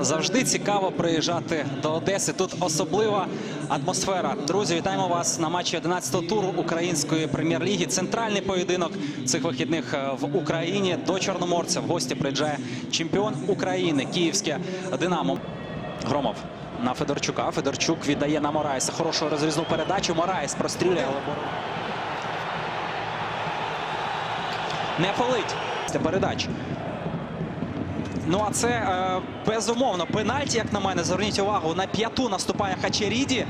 Завжди цікаво приїжджати до Одеси. Тут особлива атмосфера. Друзі, вітаємо вас на матчі 11-го туру української прем'єр-ліги. Центральний поєдинок цих вихідних е, в Україні до Чорноморця. В гості приїжджає чемпіон України, київське Динамо. Громов на Федорчука. Федорчук віддає на Мораєса. Хорошу розрізну передачу. Мораєс прострілює. Не фолить. Це передач. Ну а це е, безумовно пенальті, як на мене. Зверніть увагу, на п'яту наступає Хачеріді.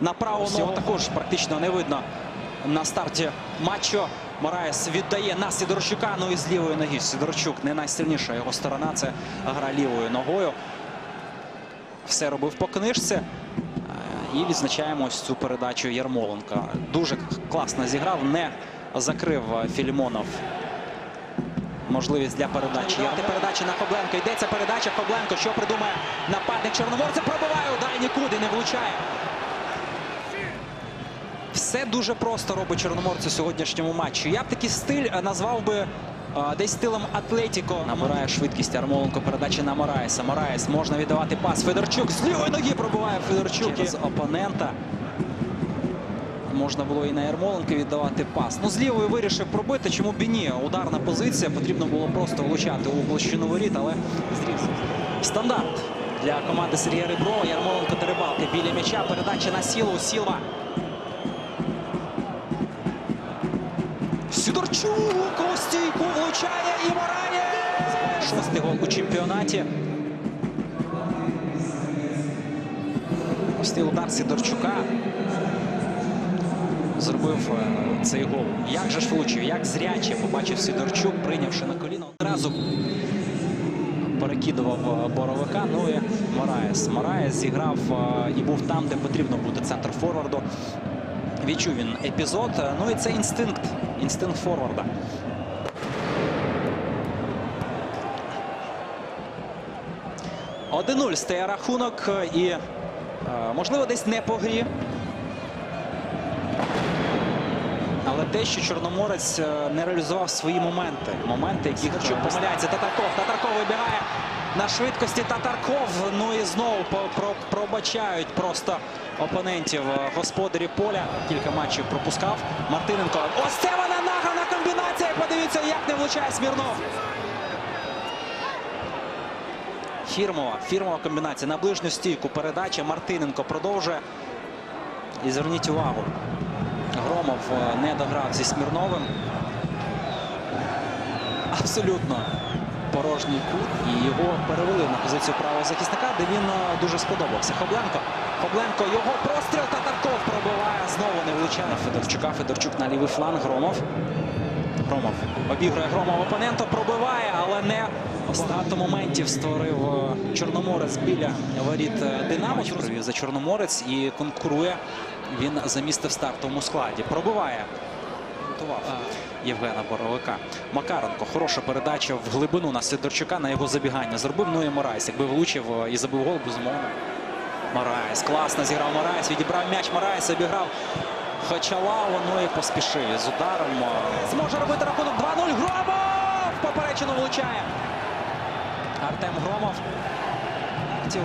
На праву ногу також практично не видно на старті матчу. Мораєс віддає на Сидорчука, ну і з лівої ноги. Сидорчук не найсильніша його сторона. Це гра лівою ногою. Все робив по книжці. Е, І відзначаємо ось цю передачу Ярмоленка. Дуже класно зіграв, не закрив Філімонов можливість для передачі. Є передача на Хобленко. Йдеться передача Хобленко. Що придумає нападник Чорноморця? Пробиває удар нікуди, не влучає. Все дуже просто робить Чорноморцю сьогоднішньому матчі. Я б такий стиль е, назвав би е, десь стилем Атлетіко. Набирає швидкість Армоленко. Передача на Мораєса. Мораєс можна віддавати пас. Федорчук з лівої ноги пробиває Федорчук через опонента. Можна було і на Ярмоленка віддавати пас. Ну, з лівої вирішив пробити. Чому б і ні? Ударна позиція. Потрібно було просто влучати у площину воріт, але зріз. Стандарт для команди Сергія Реброва. Ярмоленко Теребалки біля м'яча. Передача на сілу. Сілва. Сідорчук у стійку влучає і Морає. Шостий гол у чемпіонаті. Ось цей удар Сідорчука зробив е, цей гол. Як же ж влучив, як зряче побачив Сідорчук, прийнявши на коліно. Одразу перекидував е, боровика. Ну і Мораєс. Мораєс зіграв е, і був там, де потрібно бути центр форварду. Відчув він епізод. Ну і це інстинкт. Інстинкт форварда. Один-нуль стає рахунок і, можливо, десь не по грі. Але те, що Чорноморець е, не реалізував свої моменти. Моменти, які Сидорчук помиляється. Татарков. Татарков вибігає на швидкості. Татарков. Ну і знову пробачають просто опонентів е, господарі поля. Кілька матчів пропускав. Мартиненко. Ось це вона награна комбінація. Подивіться, як не влучає Смірнов. Фірмова. Фірмова комбінація. На ближню стійку передача. Мартиненко продовжує. І зверніть увагу. Громов е, не дограв зі Смірновим. Абсолютно порожній кут. І його перевели на позицію правого захисника, де він е, дуже сподобався. Хобленко. Хобленко. Його простріл. Татарков пробиває. Знову не. Федорчука. Федорчук на лівий фланг. Громов. Громов обігрує Громов опонента, пробиває, але не багато моментів створив е, Чорноморець біля воріт Динамо. За Чорноморець і конкурує він за місце в стартовому складі. Пробиває. Готував е, Євгена Боровика. Макаренко. Хороша передача в глибину на Сидорчука на його забігання. Зробив ну і Морайс. Якби влучив е, і забив гол, безумовно. Мораєс. Класно зіграв Мораєс. Відібрав м'яч Мораєс, обіграв Хачалаву. Ну і поспішив з ударом. Зможе робити рахунок 2-0. Громов! Поперечину влучає. Артем Громов. Ті,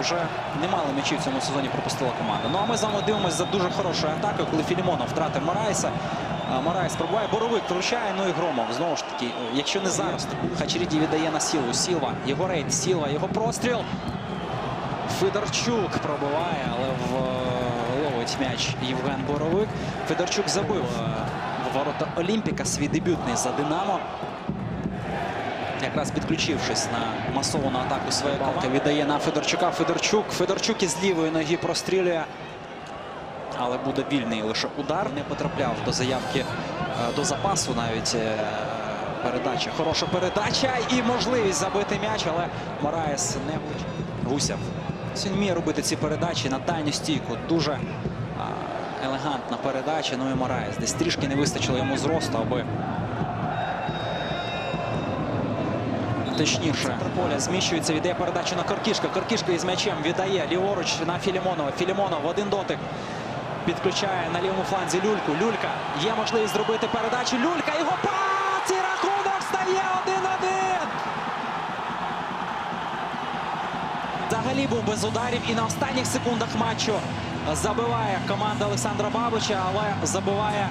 Вже немало м'ячів в цьому сезоні пропустила команда. Ну а ми з вами дивимося за дуже хорошою атакою, коли Філімонов втратив Мораєса. А Мораєс пробуває, Боровик вручає, ну і Громов. Знову ж таки, якщо не зараз, то Хачеріді віддає на сілу. Сілва, його рейд, Сілва, його простріл. Федорчук пробиває, але в- ловить м'яч Євген Боровик. Федорчук забив е, ворота Олімпіка свій дебютний за Динамо. Якраз підключившись на масовану атаку своєї команди, віддає на Федорчука. Федорчук. Федорчук із лівої ноги прострілює. Але буде вільний лише удар. Не потрапляв до заявки е, до запасу навіть е, передача. Хороша передача і можливість забити м'яч, але Мораєс не. Гусяв. Він вміє робити ці передачі на дальню стійку. Дуже е, елегантна передача. Ну і Мораєс. Десь трішки не вистачило йому зросту, аби точніше. Поля зміщується, віддає передачу на Коркішка. Коркішка із м'ячем віддає ліворуч на Філімонова. Філімонов один дотик. Підключає на лівому фланзі Люльку. Люлька. Є можливість зробити передачу. Люлька. І рахунок стає 1-1. взагалі був без ударів. І на останніх секундах матчу забиває команда Олександра Бабича, але забиває,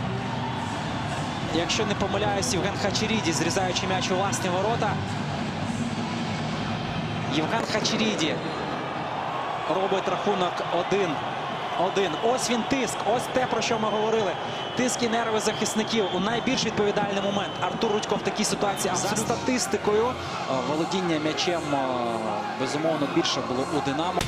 якщо не помиляюсь, Євген Хачеріді, зрізаючи м'яч у власні ворота. Євген Хачеріді робить рахунок 1-1. Ось він тиск, ось те, про що ми говорили. Тиск і нерви захисників у найбільш відповідальний момент. Артур Рудько в такій ситуації за статистикою. е, Володіння м'ячем е, безумовно більше було у Динамо.